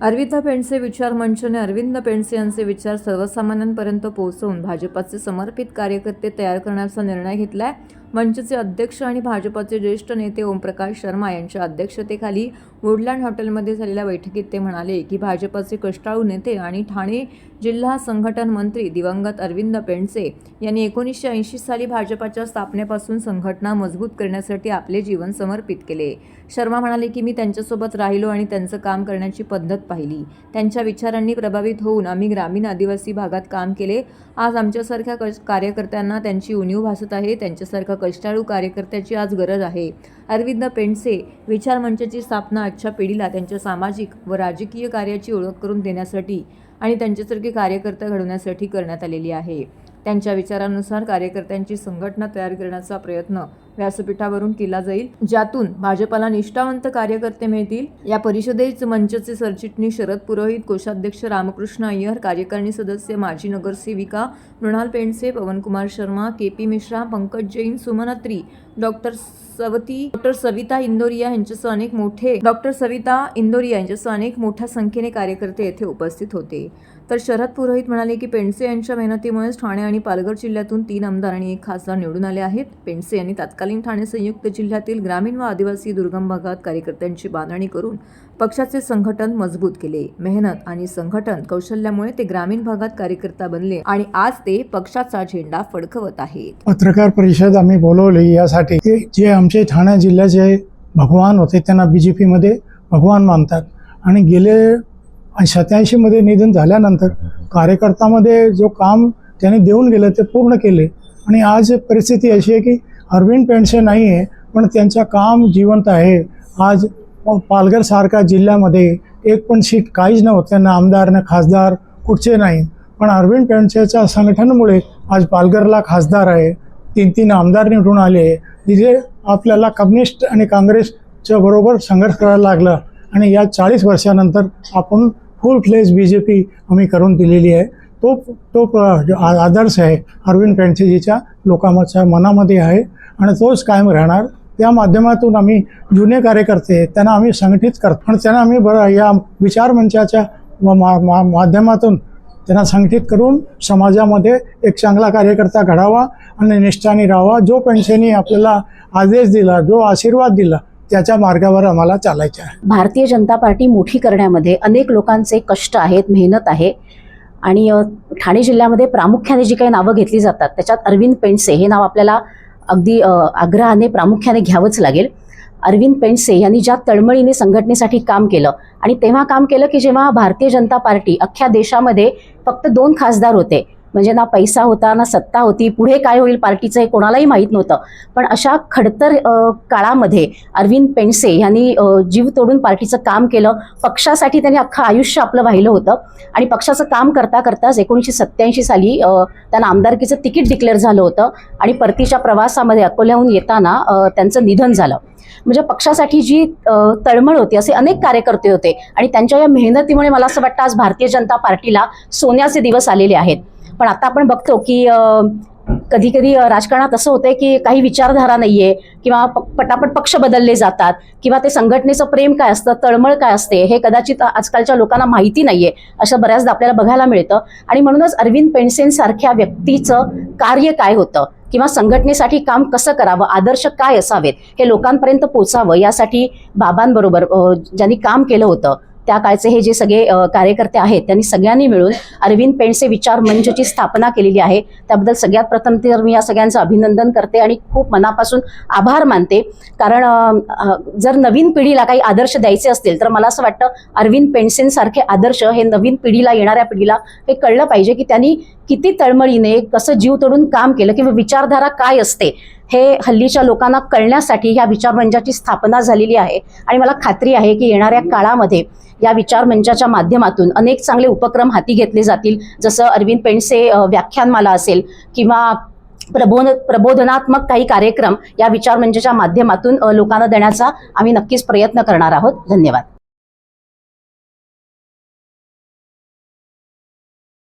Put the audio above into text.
अरविंद पेंडसे विचार मंचने अरविंद पेंडसे यांचे विचार सर्वसामान्यांपर्यंत पोहोचवून भाजपाचे समर्पित कार्यकर्ते तयार करण्याचा निर्णय घेतला आहे मंचचे अध्यक्ष आणि भाजपाचे ज्येष्ठ नेते ओमप्रकाश शर्मा यांच्या अध्यक्षतेखाली वुडलँड हॉटेलमध्ये झालेल्या बैठकीत ते म्हणाले की भाजपाचे कष्टाळू नेते आणि ठाणे जिल्हा संघटन मंत्री दिवंगत अरविंद पेंडसे यांनी एकोणीसशे ऐंशी साली भाजपाच्या स्थापनेपासून संघटना मजबूत करण्यासाठी आपले जीवन समर्पित केले. शर्मा म्हणाले की मी त्यांच्यासोबत राहिलो आणि त्यांचं काम करण्याची पद्धत पाहिली. त्यांच्या विचारांनी प्रभावित होऊन आम्ही ग्रामीण आदिवासी भागात काम केले. आज आमच्यासारख्या कार्यकर्त्यांना त्यांची उणीव भासत आहे. त्यांच्यासारखं कष्टाळू कार्यकर्त्याची आज गरज आहे. अरविंद पेंडसे विचार मंचाची स्थापना आजच्या पिढीला त्यांच्या सामाजिक व राजकीय कार्याची ओळख करून देण्यासाठी आणि त्यांच्यासारखे कार्यकर्ता घडवण्यासाठी करण्यात आलेली आहे. त्यांच्या विचारानुसार कार्यकर्त्यांची संघटना तयार करण्याचा प्रयत्न व्यासपीठावरून केला जाईल ज्यातून भाजपाला निष्ठावंत कार्यकर्ते मिळतील. या परिषदेत मंचचे सरचिटणीस शरद पुरोहित कोषाध्यक्ष रामकृष्ण अय्यर कार्यकारिणी सदस्य माजी नगरसेविका मृणाल पेंडसे पवनकुमार शर्मा के पी मिश्रा पंकज जैन सुमनत्री डॉक्टर सवती डॉक्टर सविता इंदोरिया यांच्यासह अनेक मोठे डॉक्टर सविता इंदोरिया यांच्यासह अनेक मोठ्या संख्येने कार्यकर्ते येथे उपस्थित होते. तर शरद पुरोहित म्हणाले की पेंडसे यांच्या मेहनतीमुळेच ठाणे आणि पालघर जिल्ह्यातून तीन आमदार आणि एक खासदार निवडून आले आहेत. पेंडसे यांनी तत्कालीन ठाणे संयुक्त जिल्ह्यातील ग्रामीण व आदिवासी दुर्गम भागात कार्यकर्त्यांची बांधणी करून पक्षाचे संघटन मजबूत केले. मेहनत आणि संघटन कौशल्यामुळे ते ग्रामीण भागात कार्यकर्ता बनले आणि आज ते पक्षाचा झेंडा फडकवत आहेत. पत्रकार परिषद आम्ही बोलवली. यासाठी की जे आमचे ठाणे जिल्ह्याचे भगवान होते त्यांना बी जे पीमध्ये भगवान मानतात. आणि गेले आणि सत्याऐंशीमध्ये निधन झाल्यानंतर कार्यकर्त्यामध्ये जो काम त्यांनी देऊन गेलं ते पूर्ण केले. आणि आज परिस्थिती अशी आहे की अरविंद पेंडसे नाही आहे पण त्यांचं काम जिवंत आहे. आज पालघरसारख्या जिल्ह्यामध्ये एक पण सीट काहीच नव्हतं. त्यांना आमदार ना खासदार कुठचे नाही. पण अरविंद पेंडसेच्या संघटनेमुळे आज पालघरला खासदार आहे. तीन तीन आमदार निवडून आले तिथे आपल्याला कम्युनिस्ट आणि काँग्रेसच्या बरोबर संघर्ष करायला लागला. आणि या चाळीस वर्षानंतर आपण फुल फ्लेज बी जे पी आम्ही करून दिलेली आहे. तो तो जो आदर्श आहे अरविंद पेंडसेजीच्या लोकांच्या मनामध्ये आहे आणि तोच कायम राहणार. त्या माध्यमातून आम्ही जुने कार्यकर्ते त्यांना आम्ही संघटित करतो. आणि त्यांना आम्ही बरं या विचार मंचाच्या मा- मा- माध्यमातून त्यांना संघटित करून समाजामध्ये एक चांगला कार्यकर्ता घडावा आणि निष्ठाने राहावा. जो पेन्शनी आपल्याला आदेश दिला जो आशीर्वाद दिला त्याच्या मार्गावर आम्हाला चालायचे आहे. भारतीय जनता पार्टी मोठी करण्यामध्ये अनेक लोकांचे कष्ट आहेत मेहनत आहे. आणि ठाणे जिल्ह्यामध्ये प्रामुख्याने जी काही नावं घेतली जातात त्याच्यात अरविंद पेंडसे हे नाव आपल्याला अगदी आग्रहाने प्रामुख्याने घ्यावंच लागेल. अरविंद पेंडसे यांनी ज्या तळमळीने संघटनेसाठी काम केलं आणि तेव्हा काम केलं की जेव्हा भारतीय जनता पार्टी अख्ख्या देशामध्ये फक्त दोन खासदार होते म्हणजे ना पैसा होता ना सत्ता होती पुढे काय होईल पार्टीचं हे कोणालाही माहीत नव्हतं. पण अशा खडतर काळामध्ये अरविंद पेंडसे यांनी जीव तोडून पार्टीचं काम केलं. पक्षासाठी त्यांनी अख्खं आयुष्य आपलं वाहिलं होतं. आणि पक्षाचं काम करता करताच एकोणीसशे सत्त्याऐंशी साली त्यांना आमदारकीचं तिकीट डिक्लेअर झालं होतं. आणि परतीच्या प्रवासामध्ये अकोल्याहून येताना त्यांचं निधन झालं. म्हणजे पक्षासाठी जी तळमळ होती असे अनेक कार्यकर्ते होते. आणि त्यांच्या या मेहनतीमुळे मला असं वाटतं आज भारतीय जनता पार्टीला सोन्याचे दिवस आलेले आहेत. पण आता आपण बघतो की कधी कधी राजकारणात असं होतंय की काही विचारधारा नाहीये किंवा पटापट पक्ष बदलले जातात किंवा ते संघटनेचं प्रेम काय असतं तळमळ काय असते हे कदाचित आजकालच्या लोकांना माहिती नाहीये असं बऱ्याचदा आपल्याला बघायला मिळतं. आणि म्हणूनच अरविंद पेंडसेंसारख्या व्यक्तीचं कार्य काय होतं? किंवा संघटनेसाठी काम कसं करावं? आदर्श काय असावेत? हे लोकांपर्यंत पोचावं यासाठी बाबांबरोबर ज्यांनी काम केलं होतं त्या काळचे हे जे सगळे कार्यकर्ते आहेत त्यांनी सगळ्यांनी मिळून अरविंद पेंडसे विचार मंचची स्थापना केलेली आहे. त्याबद्दल सगळ्यात प्रथम तर मी या सगळ्यांचं अभिनंदन करते आणि खूप मनापासून आभार मानते. कारण जर नवीन पिढीला काही आदर्श द्यायचे असतील तर मला असं वाटतं अरविंद पेंडसेंसारखे आदर्श हे नवीन पिढीला येणाऱ्या पिढीला हे कळलं पाहिजे की त्यांनी किती तळमळीने कसं जीव तोडून काम केलं किंवा विचारधारा काय असते. हे हल्लीच्या लोकांना कळण्यासाठी ह्या विचारमंचाची स्थापना झालेली आहे. आणि मला खात्री आहे की येणाऱ्या काळामध्ये या विचारमंचाच्या माध्यमातून अनेक चांगले उपक्रम हाती घेतले जातील. जसं अरविंद पेंडसे व्याख्यानमाला असेल किंवा प्रबोध प्रबोधनात्मक काही कार्यक्रम या विचारमंचाच्या माध्यमातून लोकांना देण्याचा आम्ही नक्कीच प्रयत्न करणार आहोत. धन्यवाद.